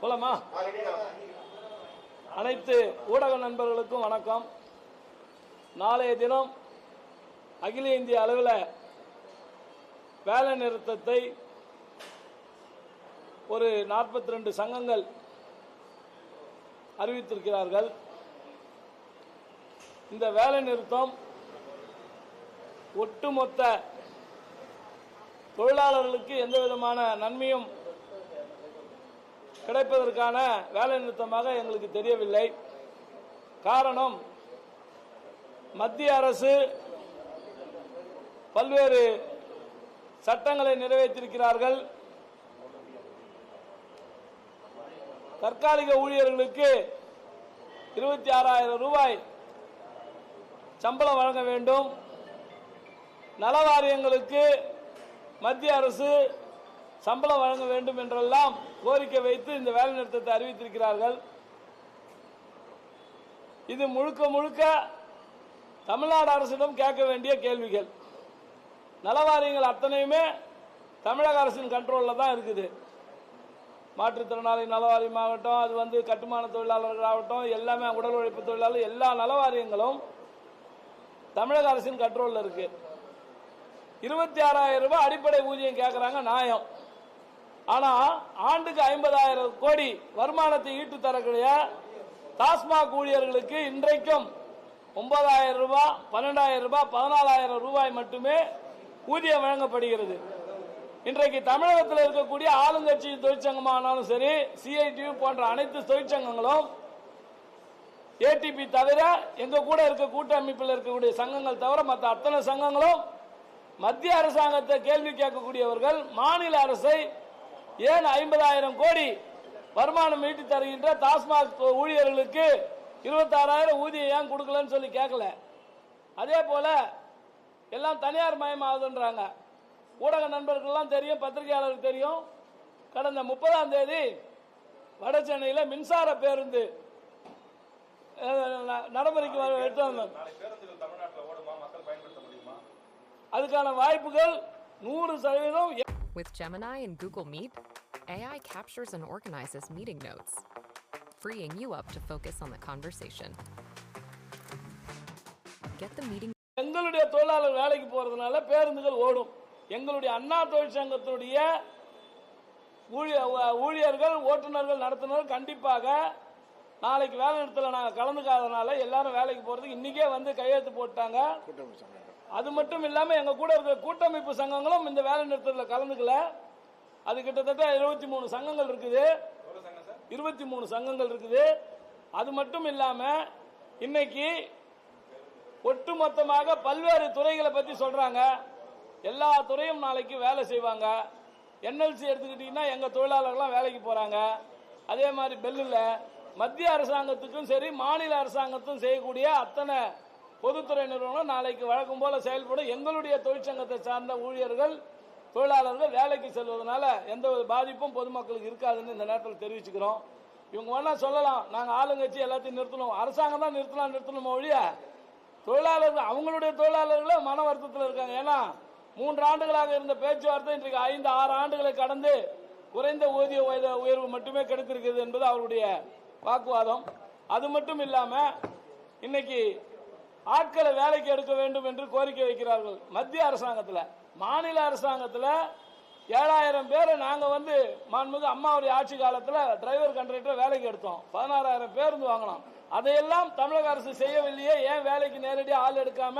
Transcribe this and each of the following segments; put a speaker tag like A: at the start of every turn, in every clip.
A: போலாமா? அனைத்து ஊடக நண்பர்களுக்கும் வணக்கம். நாளைய தினம் அகில இந்திய அளவில் வேலை நிறுத்தத்தை ஒரு நாற்பத்தி ரெண்டு சங்கங்கள் அறிவித்திருக்கிறார்கள். இந்த வேலை நிறுத்தம் ஒட்டுமொத்த தொழிலாளர்களுக்கு எந்த விதமான நன்மையும் கிடைப்பதற்கான வேலை நிறுத்தமாக எங்களுக்கு தெரியவில்லை. காரணம் மத்திய அரசு பல்வேறு சட்டங்களை நிறைவேற்றியிருக்கிறார்கள் தற்காலிக ஊழியர்களுக்கு இருபத்தி ஆறாயிரம் ரூபாய் சம்பளம் வழங்க வேண்டும். நல வாரியங்களுக்கு மத்திய அரசு சம்பளம் வழங்க வேண்டும் என்றெல்லாம் கோரிக்கை வைத்து இந்த வேலை நிறுத்தத்தை அறிவித்திருக்கிறார்கள். இது முழுக்க முழுக்க தமிழ்நாடு அரசிடம் கேட்க வேண்டிய கேள்விகள். நலவாரியங்கள் அத்தனையுமே தமிழக அரசின் கண்ட்ரோலில் தான் இருக்குது. மாற்றுத்திறனாளி நலவாரியமாகட்டும் அது வந்து கட்டுமான தொழிலாளர்களாகட்டும் எல்லாமே உடல் உழைப்பு தொழிலாளர் எல்லா நலவாரியங்களும் தமிழக அரசின் கண்ட்ரோலில் இருக்கு. இருபத்தி ஆறாயிரம் ரூபாய் அடிப்படை ஊதியம் கேட்குறாங்க நியாயம் ஆனால் ஆண்டுக்கு ஐம்பதாயிரம் கோடி வருமானத்தை ஈட்டு தரக்கூடிய டாஸ்மாக் ஊழியர்களுக்கு இன்றைக்கும் ஒன்பதாயிரம் ரூபாய் பன்னெண்டாயிரம் ரூபாய் பதினாலாயிரம் ரூபாய் மட்டுமே ஊதியம் வழங்கப்படுகிறது. இன்றைக்கு தமிழகத்தில் இருக்கக்கூடிய ஆளுங்கட்சி தொழிற்சங்கமானாலும் சரி சிஐடி போன்ற அனைத்து தொழிற்சங்கங்களும் ஏடிபி தவிர எங்க கூட இருக்க கூட்டமைப்பில் இருக்கக்கூடிய சங்கங்கள் தவிர மற்ற அத்தனை சங்கங்களும் மத்திய அரசாங்கத்தை கேள்வி கேட்கக்கூடியவர்கள் மாநில அரசை ஏன் ஐம்பதாயிரம் கோடி வருமானம் ஈட்டி தருகின்ற டாஸ்மாக் ஊழியர்களுக்கு இருபத்தாறாயிரம் ஊதியம் ஏன் கொடுக்கலன்னு சொல்லி கேட்கல அதே போல எல்லாம் தனியார் மயமாகுதுன்றாங்க. ஊடக நண்பர்கள்லாம் தெரியும் பத்திரிகையாளருக்கு தெரியும். கடந்த முப்பதாம் தேதி வட சென்னையில் மின்சார பேருந்து நடைமுறைக்கு எடுத்து அதுக்கான வாய்ப்புகள் நூறு சதவீதம்
B: With Gemini and Google Meet, AI captures and organizes meeting notes, freeing you up to focus on the conversation. Get the meeting
A: எங்களுடைய தொழிலாளர் வேலைக்கு போறதுனால பேருந்துகள் ஓடும். எங்களுடைய அண்ணா தொழிற்சங்கத்துடைய ஊழிய- ஊழியர்கள் ஓட்டுநர்கள் நடத்துனர்கள் கண்டிப்பாக நாளைக்கு வேலை நிறுத்தல நாங்கள் கலந்துக்காதனால எல்லாரும் வேலைக்கு போறதுக்கு இன்னைக்கே வந்து கையெழுத்து போட்டாங்க. அது மட்டும் இல்லாம எங்க கூட இருக்கிற கூட்டமைப்பு சங்கங்களும் இந்த வேலை நிறுத்தத்தில் கலந்துக்கல. அது கிட்டத்தட்ட இருபத்தி மூணு சங்கங்கள் இருக்குது. இருபத்தி மூணு சங்கங்கள் இருக்குது. அது மட்டும் இல்லாம இன்னைக்கு ஒட்டுமொத்தமாக பல்வேறு துறைகளை பத்தி சொல்றாங்க. எல்லா துறையும் நாளைக்கு வேலை செய்வாங்க. என்எல்சி எடுத்துக்கிட்டீங்கன்னா எங்க தொழிலாளர்கள்லாம் வேலைக்கு போறாங்க. அதே மாதிரி பெல்லில் மத்திய அரசாங்கத்துக்கும் சரி மாநில அரசாங்கத்தும் செய்யக்கூடிய அத்தனை பொதுத்துறை நிறுவனம் நாளைக்கு வழக்கம் போல செயல்படும் எங்களுடைய தொழிற்சங்கத்தை சார்ந்த ஊழியர்கள் தொழிலாளர்கள் வேலைக்கு செல்வதனால எந்த ஒரு பாதிப்பும் பொதுமக்களுக்கு இருக்காதுன்னு இந்த நேரத்தில் தெரிவிச்சுக்கிறோம். இவங்க வேணா சொல்லலாம். நாங்கள் ஆளுங்கட்சி எல்லாத்தையும் நிறுத்தணும். அரசாங்கம் தான் நிறுத்தலாம் நிறுத்தணுமோ ஒழிய தொழிலாளர்கள் அவங்களுடைய தொழிலாளர்களும் மன வருத்தத்தில் இருக்காங்க. ஏன்னா மூன்று ஆண்டுகளாக இருந்த பேச்சுவார்த்தை இன்றைக்கு ஐந்து ஆறு ஆண்டுகளை கடந்து குறைந்த ஊதிய உயர்வு மட்டுமே கிடைத்திருக்கிறது என்பது அவருடைய வாக்குவாதம். அது மட்டும் இல்லாம இன்னைக்கு ஆட்களை வேலைக்கு எடுக்க வேண்டும் என்று கோரிக்கை வைக்கிறார்கள். மத்திய அரசாங்கத்தில் மாநில அரசாங்கத்தில் ஏழாயிரம் பேரை நாங்கள் வந்து மாண்புமிகு அம்மாவுடைய ஆட்சி காலத்தில் டிரைவர் கண்டக்டர் வேலைக்கு எடுத்தோம். பதினாறாயிரம் பேருந்து வாங்கினோம். அதையெல்லாம் தமிழக அரசு செய்யவில்லையே ஏன் வேலைக்கு நேரடியாக ஆள் எடுக்காம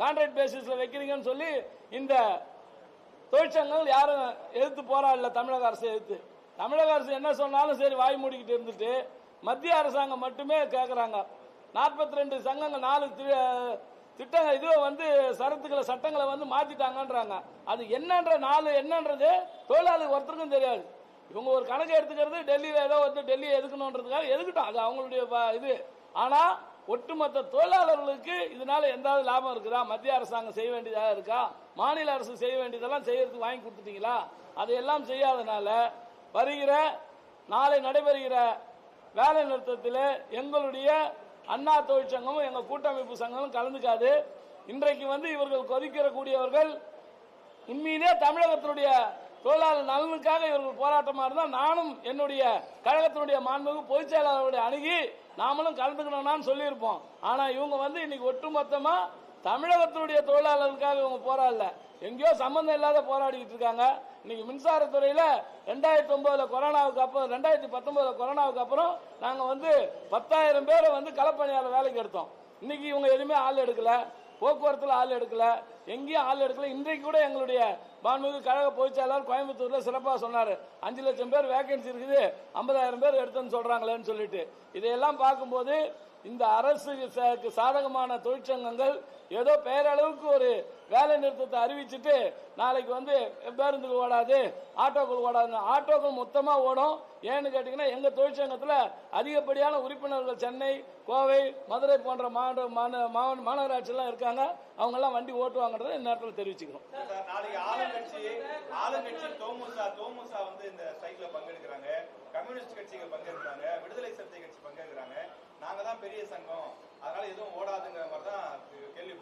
A: கான்ட்ராக்ட் பேசிஸில் வைக்கிறீங்கன்னு சொல்லி இந்த தொழிற்சங்கங்கள் யாரும் எதிர்த்து போராடல தமிழக அரசு எதிர்த்து. தமிழக அரசு என்ன சொன்னாலும் சரி வாய் மூடிக்கிட்டு இருந்துட்டு மத்திய அரசாங்கம் மட்டுமே கேட்குறாங்க நாற்பத்தி ரெண்டு சங்கங்கள் நாலு திட்டங்கள் இது வந்து சரத்துக்களை சட்டங்களை வந்து மாத்திட்டாங்கன்றாங்க. அது என்னன்ற நாலு என்னன்றது தொழிலாளி ஒருத்தருக்கும் தெரியாது. இவங்க ஒரு கணக்கு எடுத்துக்கிறது டெல்லியில் ஏதோ வந்து டெல்லி எதுக்கணுன்றதுக்காக எதுக்கட்டும். அது அவங்களுடைய இது. ஆனா ஒட்டுமொத்த தொழிலாளர்களுக்கு இதனால எந்தாவது லாபம் இருக்குதா? மத்திய அரசாங்கம் செய்ய வேண்டியதாக இருக்கா? மாநில அரசு செய்ய வேண்டியதெல்லாம் செய்யறதுக்கு வாங்கி கொடுத்துட்டீங்களா? அதையெல்லாம் செய்யாதனால வருகிற நாளை நடைபெறுகிற வேலை நிறுத்தத்தில் எங்களுடைய அண்ணா தொழிற்சங்கமும் எங்க கூட்டமைப்பு சங்கமும் கலந்துக்காது. இன்றைக்கு வந்து இவர்கள் கொதிக்கிற கூடியவர்கள் உண்மையிலே தமிழகத்தினுடைய தொழிலாளர் நலனுக்காக இவர்கள் போராட்டமா இருந்தால் நானும் என்னுடைய கழகத்தினுடைய மாண்புக்கு பொதுச் செயலாளருடைய அணுகி நாமளும் கலந்துக்கணும்னு சொல்லியிருப்போம். ஆனா இவங்க வந்து இன்னைக்கு ஒட்டுமொத்தமா தமிழகத்தினுடைய தொழிலாளர்களுக்காக இவங்க போராடல. எங்கேயோ சம்பந்தம் இல்லாத போராடிக்கிட்டு இருக்காங்க. இன்னைக்கு மின்சாரத்துறையில ரெண்டாயிரத்தி ஒன்பதுல கொரோனாவுக்கு அப்புறம் ரெண்டாயிரத்தி பத்தொன்பதுல கொரோனாவுக்கு அப்புறம் நாங்க வந்து பத்தாயிரம் பேரை வந்து களப்பணியாளர் வேலைக்கு எடுத்தோம். இன்னைக்கு இவங்க எதுவுமே ஆள் எடுக்கல. போக்குவரத்தில் ஆள் எடுக்கல. எங்கேயும் ஆள் எடுக்கல. இன்றைக்கு கூட எங்களுடைய மாண்புமிகு கழக பொதுச்செயலாளர் கோயம்புத்தூர்ல சிறப்பாக சொன்னார். அஞ்சு லட்சம் பேர் வேகன்சி இருக்குது. ஐம்பதாயிரம் பேர் எடுத்துன்னு சொல்றாங்களேன்னு சொல்லிட்டு. இதையெல்லாம் பார்க்கும்போது இந்த அரசு சாதகமான தொழிற்சங்கங்கள் ஏதோ பெயரளவுக்கு ஒரு வேலை நிறுத்தத்தை அறிவிச்சுட்டு நாளைக்கு வந்து பேருந்துகள் ஓடாது ஆட்டோக்கள் ஓடாது ஆட்டோக்கள் மொத்தமா ஓடும். ஏன்னு கேட்டீங்கன்னா எங்க தொழிற்சங்கத்துல அதிகப்படியான உறுப்பினர்கள் சென்னை கோவை மதுரை போன்ற மாவட்ட மாந- மாவட்ட- மாநகராட்சியெல்லாம் இருக்காங்க. அவங்க எல்லாம் வண்டி ஓட்டுவாங்கன்றதை இந்த நேரத்தில் தெரிவிச்சுக்கிறோம்.
C: கம்யூனிஸ்ட் கட்சிகள் பங்கேற்கிறாங்க விடுதலை சிறுத்தை கட்சி பங்கேற்கிறாங்க நாங்க தான் பெரிய சங்கம். அதனால எதுவும் ஓடாதுங்கிற மாதிரி தான்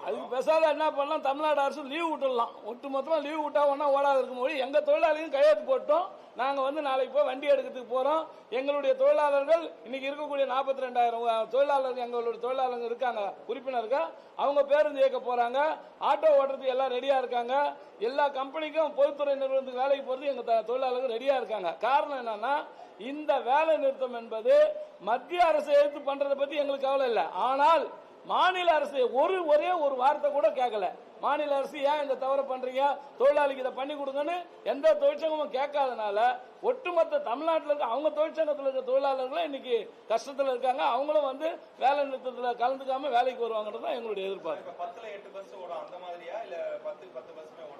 A: அதுக்கு பேசாத என்ன பண்ணலாம்? தமிழ்நாடு அரசு லீவ் விட்டுடலாம். ஒட்டு மொத்தமா லீவ் விட்டா ஒன்றா ஓடாது. இருக்கும் போது எங்க தொழிலாளியும் கையெழுத்து போட்டோம். நாங்கள் வந்து நாளைக்கு போய் வண்டி எடுக்கிறதுக்கு போகிறோம் எங்களுடைய தொழிலாளர்கள் இன்னைக்கு இருக்கக்கூடிய நாற்பத்தி ரெண்டாயிரம் தொழிலாளர்கள் எங்களுடைய தொழிலாளர்கள் இருக்காங்க உறுப்பினர்கள். அவங்க பேருந்து இயக்க போகிறாங்க ஆட்டோ ஓட்டுறதுக்கு எல்லாம் ரெடியாக இருக்காங்க. எல்லா கம்பெனிக்கும் பொதுத்துறை நிறுவனத்துக்கு வேலைக்கு போகிறது எங்கள் த- தொழிலாளர்கள் ரெடியாக இருக்காங்க. காரணம் என்னன்னா இந்த வேலை நிறுத்தம் என்பது மத்திய அரசு எடுத்து பண்ணுறதை பற்றி எங்களுக்கு கவலை இல்லை. ஆனால் மாநில அரசு ஒரு ஒரே ஒரு வார்த்தை கூட கேட்கல மாநில அரசு ஏன் இந்த தவறு பண்றீங்க? தொழிலாளிக்கு இதை பண்ணி கொடுங்கன்னு எந்த தொழிற்சங்கமும் கேட்காதனால ஒட்டுமொத்த தமிழ்நாட்டில் இருக்க அவங்க தொழிற்சங்கத்தில் இருக்க தொழிலாளர்களும் இன்னைக்கு கஷ்டத்தில் இருக்காங்க. அவங்களும் வந்து வேலை நிறுத்தத்தில் கலந்துக்காம வேலைக்கு வருவாங்கன்றது தான் எங்களுடைய எதிர்பார்ப்பு.
C: பத்துல எட்டு பஸ் ஓடும். அந்த மாதிரியா? இல்ல பத்து பத்து பஸ்ஸுமே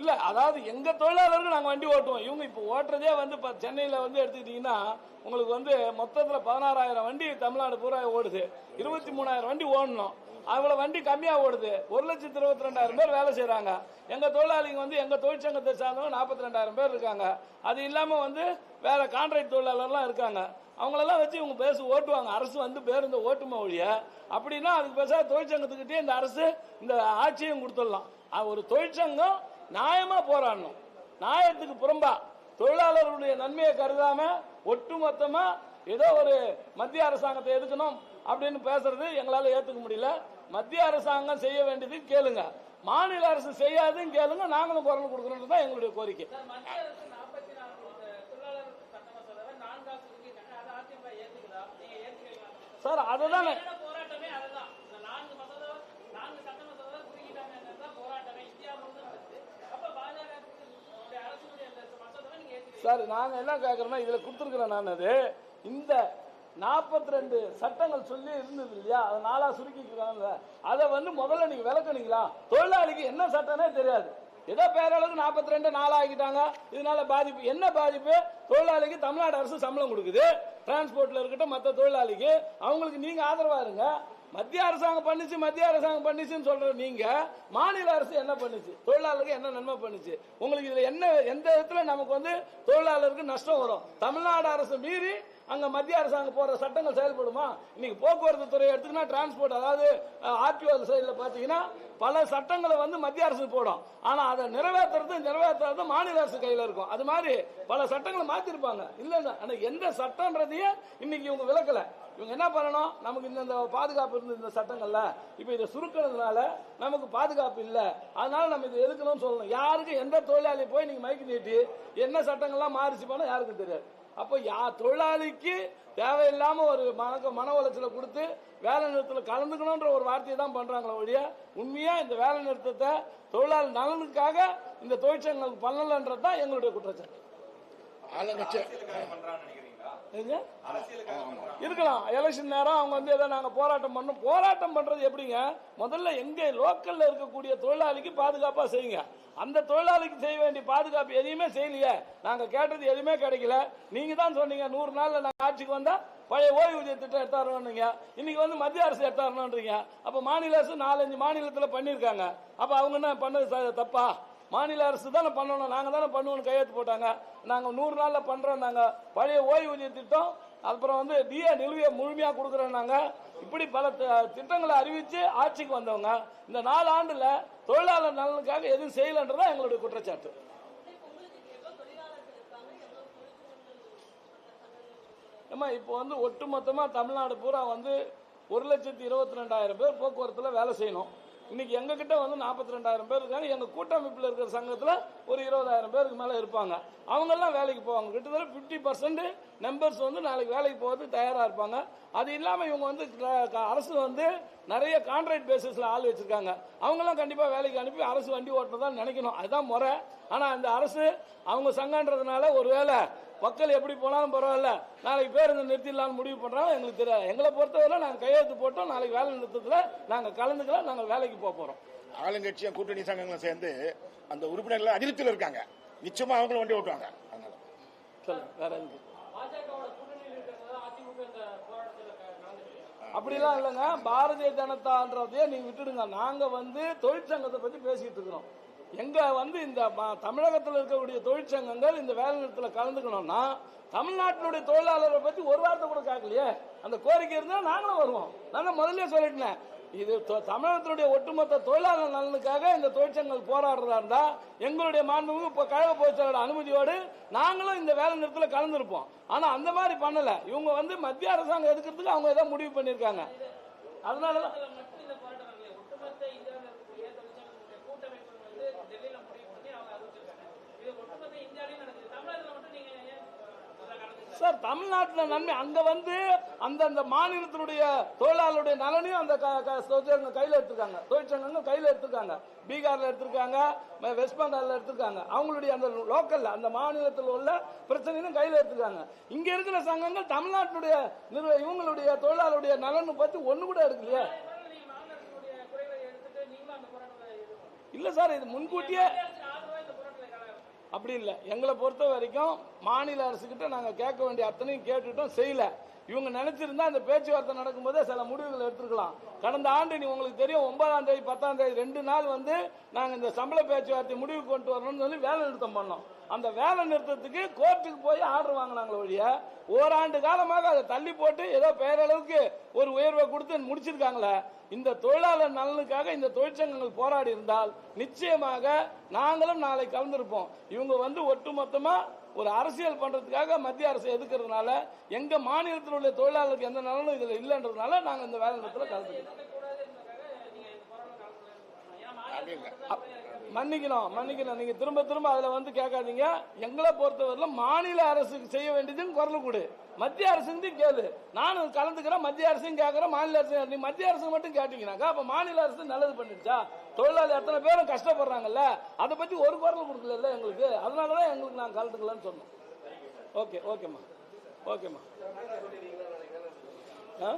A: இல்ல அதாவது எங்க தொழிலாளர்கள் நாங்க வண்டி ஓட்டுவோம். இவங்க இப்ப ஓட்டுறதே வந்து இப்போ சென்னையில வந்து எடுத்துக்கிட்டீங்கன்னா உங்களுக்கு வந்து மொத்தத்துல பதினாறாயிரம் வண்டி தமிழ்நாடு பூரா ஓடுது. இருபத்தி மூணாயிரம் வண்டி ஓடணும். அவ்வளவு வண்டி கம்மியா ஓடுது. ஒரு லட்சத்தி இருபத்தி ரெண்டாயிரம் பேர் வேலை செய்கிறாங்க எங்க தொழிலாளிங்க வந்து எங்க தொழிற்சங்கத்தை சார்ந்தவங்க நாற்பத்தி ரெண்டாயிரம் பேர் இருக்காங்க. அது இல்லாம வந்து வேற கான்ட்ராக்ட் தொழிலாளர்லாம் இருக்காங்க. அவங்களெல்லாம் வச்சு இவங்க பேச ஓட்டுவாங்க. அரசு வந்து பேருந்து ஓட்டுமா ஒழிய அப்படின்னா அதுக்கு பேச தொழிற்சங்கத்துக்கிட்டே இந்த அரசு இந்த ஆட்சியும் கொடுத்துடலாம். ஒரு தொழிற்சங்கம் நியாயமா போராடணும். நியாயத்துக்கு புறம்பா தொழிலாளர்களுடைய நன்மையை கருதாம ஒட்டுமொத்தமா ஏதோ ஒரு மத்திய அரசாங்கத்தை எதுக்கணும் அப்படின்னு பேசுறது எங்களால ஏத்துக்க முடியல. மத்திய அரசாங்கம் செய்ய வேண்டியது கேளுங்க. மாநில அரசு செய்யாதுன்னு கேளுங்க நாங்களும் குரல் கொடுக்கணும்னு தான் எங்களுடைய கோரிக்கை.
D: அரசு நாற்பத்தி நான்கு தொழிலாளர் சட்ட மசோதாவை நான்காக சுருக்கிட்டாங்க அதை அதிமுக ஏத்துக்குதா நீங்க ஏத்துக்கிறீங்களா
A: சார் அதுதானே
D: என்னோட போராட்டமே அதுதான் இந்த நான்கு மசோதா நான்கு சட்ட மசோதா சுருக்கிட்டாங்க தான் போராட்டமே இந்தியா முழுவதும் நடக்குது அப்ப பாஜக அரசுடைய இந்த மசோதாவை நீங்க ஏத்துக்கிறீங்க
A: சார் நான் என்ன கேட்கறோம்னா இதில் கொடுத்துருக்குறேன் நான் அது. இந்த நாற்பத்தி ரெண்டு சட்டங்கள் சொல்லி இருந்தது இல்லையா? அதை நாளாக சுருக்கிக்கிறாங்க அதை வந்து முதல்ல நீங்கள் விளக்குனீங்களா? தொழிலாளிக்கு என்ன சட்டம்னே தெரியாது. ஏதோ பேரளவுக்கு நாற்பத்தி ரெண்டு நாளாகிட்டாங்க. இதனால பாதிப்பு. என்ன பாதிப்பு? தொழிலாளிக்கு தமிழ்நாடு அரசு சம்பளம் கொடுக்குது. டிரான்ஸ்போர்ட்ல இருக்கட்டும் மற்ற தொழிலாளிக்கு. அவங்களுக்கு நீங்க ஆதரவா இருங்க. மத்திய அரசாங்கம் பண்ணுச்சு மத்திய அரசாங்கம் பண்ணுச்சுன்னு சொல்ற நீங்க மாநில அரசு என்ன பண்ணுச்சு? தொழிலாளருக்கு என்ன நன்மை பண்ணுச்சு? உங்களுக்கு இதுல என்ன எந்த விதத்துல நமக்கு வந்து தொழிலாளருக்கு நஷ்டம் வரும்? தமிழ்நாடு அரசு மீறி அங்க மத்திய அரசாங்கம் போடுற சட்டங்கள் செயல்படுமா? இன்னைக்கு போக்குவரத்து துறை எடுத்துக்கினா டிரான்ஸ்போர்ட் அதாவது ஆர்டிஓ சைடில் பாத்தீங்கன்னா பல சட்டங்களை வந்து மத்திய அரசு போடும். ஆனா அதை நிறைவேற்றுறது நிறைவேற்றுறது மாநில அரசு கையில இருக்கும். அது மாதிரி பல சட்டங்களை மாத்திருப்பாங்க. இல்ல ஆனா எந்த சட்டம்ன்றதையும் இன்னைக்கு இவங்க விளக்கல. இவங்க என்ன பண்ணணும்? நமக்கு இந்த பாதுகாப்பு இருந்த இந்த சட்டங்கள்ல. இப்ப இதை சுருக்கிறதுனால நமக்கு பாதுகாப்பு இல்லை. அதனால நம்ம இதை எதுக்கணும்னு சொல்லணும். யாருக்கு எந்த தொழிலாளி போய் நீங்க மைக்கு நீட்டி என்ன சட்டங்கள்லாம் மாறிச்சு போனா யாருக்கும் தெரியாது. அப்போ யா தொழிலாளிக்கு தேவையில்லாம ஒரு மன மன உளைச்சலை கொடுத்து வேலை நிறுத்தத்தில் கலந்துக்கணுன்ற ஒரு வார்த்தையை தான் பண்றாங்களே ஒழிய உண்மையா இந்த வேலை நிறுத்தத்தை தொழிலாளி நலனுக்காக இந்த தொழிற்சங்கங்கள் பண்ணலன்றது தான் எங்களுடைய குற்றச்சாட்டு.
E: ஆளுங்கட்சி
A: எங்க? இருக்கலாம். எலெக்ஷன் நேரம் அவங்க வந்து ஏதோ நாங்க போராட்டம் பண்ணோம். போராட்டம் பண்றது எப்படிங்க? முதல்ல எங்க லோக்கல்ல இருக்கக்கூடிய தொழிலாளிக்கு பாதுகாப்பா செய்யுங்க. அந்த தொழிலாளிக்கு செய்ய வேண்டிய பாதுகாப்பு எதையுமே செய்யலையே. நாங்க கேட்டது எதுவுமே கிடைக்கல. நீங்க தான் சொன்னீங்க நூறு நாள்ல நாங்க ஆட்சிக்கு வந்தா பழைய ஓய்வூதிய திட்டம் எடுத்தாரோன்னீங்க இன்னைக்கு வந்து மத்திய அரசு எடுத்தாரணுன்றீங்க அப்ப மாநில அரசு நாலஞ்சு மாநிலத்துல பண்ணிருக்காங்க அப்ப அவங்க என்ன பண்ணது தப்பா? மாநில அரசு தானே பண்ணணும் நாங்கள் தானே பண்ணுவோம்னு கையெழுத்து போட்டாங்க. நாங்கள் நூறு நாளில் பண்ணுறோம் நாங்கள் பழைய ஓய்வூதிய திட்டம் அப்புறம் வந்து டிஏ நிலுவையை முழுமையாக கொடுக்குறோம் நாங்கள் இப்படி பல திட்டங்களை அறிவித்து ஆட்சிக்கு வந்தவங்க. இந்த நாலு ஆண்டில் தொழிலாளர் நலனுக்காக எதுவும் செய்யலன்றதான் எங்களுடைய குற்றச்சாட்டு. ஏமா இப்போ வந்து ஒட்டுமொத்தமாக தமிழ்நாடு பூரா வந்து ஒரு லட்சத்தி இருபத்தி ரெண்டாயிரம் பேர் போக்குவரத்தில் வேலை செய்யணும். இன்னைக்கு எங்ககிட்ட வந்து நாற்பத்தி ரெண்டாயிரம் பேர் இருக்காங்க. எங்கள் கூட்டமைப்பில் இருக்கிற சங்கத்தில் ஒரு இருபதாயிரம் பேருக்கு மேலே இருப்பாங்க. அவங்கெல்லாம் வேலைக்கு போவாங்க. கிட்டத்தட்ட ஃபிஃப்டி பர்சன்ட் மெம்பர்ஸ் வந்து நாளைக்கு வேலைக்கு போகிறதுக்கு தயாராக இருப்பாங்க. அது இல்லாமல் இவங்க வந்து க- க- அரசு வந்து நிறைய கான்ட்ராக்ட் பேசிஸில் ஆள் வச்சுருக்காங்க. அவங்கெல்லாம் கண்டிப்பாக வேலைக்கு அனுப்பி அரசு வண்டி ஓட்டுறதான் நினைக்கணும். அதுதான் முறை. ஆனால் அந்த அரசு அவங்க சங்கன்றதுனால ஒருவேளை மக்கள் எப்படி போனாலும் பரவாயில்ல. நாளைக்கு பேருந்து நிறுத்திடலாம்னு முடிவு பண்றாங்க. எங்களுக்கு தெரியாது. எங்களை பொறுத்தவரை நாங்கள் கையெழுத்து போட்டோம். நாளைக்கு வேலை நிறுத்தத்தில் நாங்கள் கலந்துக்கலாம் நாங்கள் வேலைக்கு போக போகிறோம்
E: ஆளுங்கட்சியும் கூட்டணி சங்கங்களும் சேர்ந்து அந்த உறுப்பினர்கள் அதிருப்தியில் இருக்காங்க. நிச்சயமா அவங்களும் வண்டி ஓட்டுவாங்க. அதனால.
A: சொல்லுங்க. வேற அப்படிலாம் இல்லைங்க. பாரதிய ஜனதான்றதையே நீங்க விட்டுடுங்க. நாங்க வந்து தொழிற்சங்கத்தை பத்தி பேசிட்டு இருக்கிறோம். எங்க வந்து இந்த தமிழகத்தில் இருக்கக்கூடிய தொழிற்சங்கங்கள் இந்த வேலை நிறுத்தத்தில் கலந்துக்கணும்னா தமிழ்நாட்டினுடைய தொழிலாளர்களை பத்தி ஒரு வார்த்தை கூட கேட்கலையே. அந்த கோரிக்கை இருந்தா நாங்களும் வருவோம். நான் முதல்ல சொல்லிட்டேன். இது தமிழகத்தினுடைய ஒட்டுமொத்த தொழிலாளர் நலனுக்காக இந்த தொழிற்சங்கங்கள் போராடுறதா இருந்தா எங்களுடைய மாண்புமிகு இப்போ கழக பொதுச்செயலோட அனுமதியோடு நாங்களும் இந்த வேலை நிறுத்தத்தில் கலந்துருப்போம். ஆனா அந்த மாதிரி பண்ணல. இவங்க வந்து மத்திய அரசாங்கம் எதுக்கிறதுக்கு அவங்க ஏதாவது முடிவு பண்ணியிருக்காங்க. அதனாலதான்
D: இதுல மட்டும் இந்த போராட்டம் நடக்கல ஒட்டுமொத்த இந்தியாவில் இருக்கக்கூடிய தொழிற்சங்கங்களுடைய கூட்டமைப்பு வந்து டெல்லியில முடிவு பண்ணி அவங்க அறிவிச்சிருக்காங்க இது ஒட்டுமொத்த இந்தியாவிலையும் நடக்குது தமிழகத்துல மட்டும் நீங்க ஏன் அதில் கலந்துக்கல
A: சார் தமிழ்நாட்டில் நன்மை அங்க வந்து அந்தந்த மாநிலத்தினுடைய தொழிலாளருடைய நலனையும் அந்த க- க- கையில் எடுத்திருக்காங்க. தொழிற்சங்கங்கள் கையில் எடுத்திருக்காங்க. பீகார்ல எடுத்திருக்காங்க வெஸ்ட் பெங்கால்ல எடுத்திருக்காங்க. அவங்களுடைய அந்த லோக்கல்ல அந்த மாநிலத்தில் உள்ள பிரச்சனையும் கையில் எடுத்திருக்காங்க. இங்க இருக்கிற சங்கங்கள் தமிழ்நாட்டினுடைய நிறுவ இவங்களுடைய தொழிலாளருடைய நலன் பத்தி ஒண்ணு கூட எடுக்கலையே.
D: அதனால
A: இல்ல சார் இது முன்கூட்டியே அப்படி இல்லை. எங்களை பொறுத்த வரைக்கும் மாநில அரசுக்கிட்ட நாங்கள் கேட்க வேண்டிய அத்தனையும் கேட்டுட்டோம் செய்யல. இவங்க நினைச்சிருந்தா அந்த பேச்சுவார்த்தை நடக்கும்போதே சில முடிவுகள் எடுத்துருக்கலாம். கடந்த ஆண்டு நீ உங்களுக்கு தெரியும் ஒன்பதாம் தேதி பத்தாம் தேதி ரெண்டு நாள் வந்து நாங்கள் இந்த சம்பள பேச்சுவார்த்தை முடிவு கொண்டு வரணும்னு சொல்லி வேலை நிறுத்தம் பண்ணோம். அந்த வேலை நிறுத்தத்துக்கு கோர்ட்டுக்கு போய் ஆர்டர் வாங்கினாங்களே ஒழிய ஓராண்டு காலமாக அதை தள்ளி போட்டு ஏதோ பெயரளவுக்கு ஒரு உயர்வை கொடுத்து முடிச்சிருக்காங்களே இந்த தொழிலாளர் நலனுக்காக இந்த தொழிற்சங்கங்கள் போராடி இருந்தால் நிச்சயமாக நாங்களும் நாளை கலந்திருப்போம். இவங்க வந்து ஒட்டுமொத்தமா ஒரு அரசியல் பண்றதுக்காக மத்திய அரசு எதுக்குறதுனால எங்க மாநிலத்தில் உள்ள தொழிலாளருக்கு எந்த நலனும் இதுல இல்லைன்றதுனால நாங்க இந்த வேலை கலந்துக்கிறோம்.
E: அப்படி இல்லை.
A: மன்னிக்கணும் மன்னிக்கணும். நீங்க திரும்ப திரும்ப அதுல வந்து கேட்காதீங்க. எங்களை பொறுத்தவரையில மாநில அரசுக்கு செய்ய வேண்டியதுன்னு குரல் கொடு. மத்திய அரசு கேளு. நானும் கலந்துக்கிறேன் மத்திய அரசையும் கேட்கறேன் மாநில அரசு நீ மத்திய அரசு மட்டும் கேட்டீங்கன்னாக்கா அப்ப மாநில அரசு நல்லது பண்ணிடுச்சா? தொழிலாளி எத்தனை பேரும் கஷ்டப்படுறாங்கல்ல? அதை பத்தி ஒரு குரல் கொடுக்கல எங்களுக்கு. அதனாலதான் எங்களுக்கு நான் கலந்துக்கலன்னு சொன்னோம். ஓகே ஓகேம்மா. ஓகேம்மா. ஆ?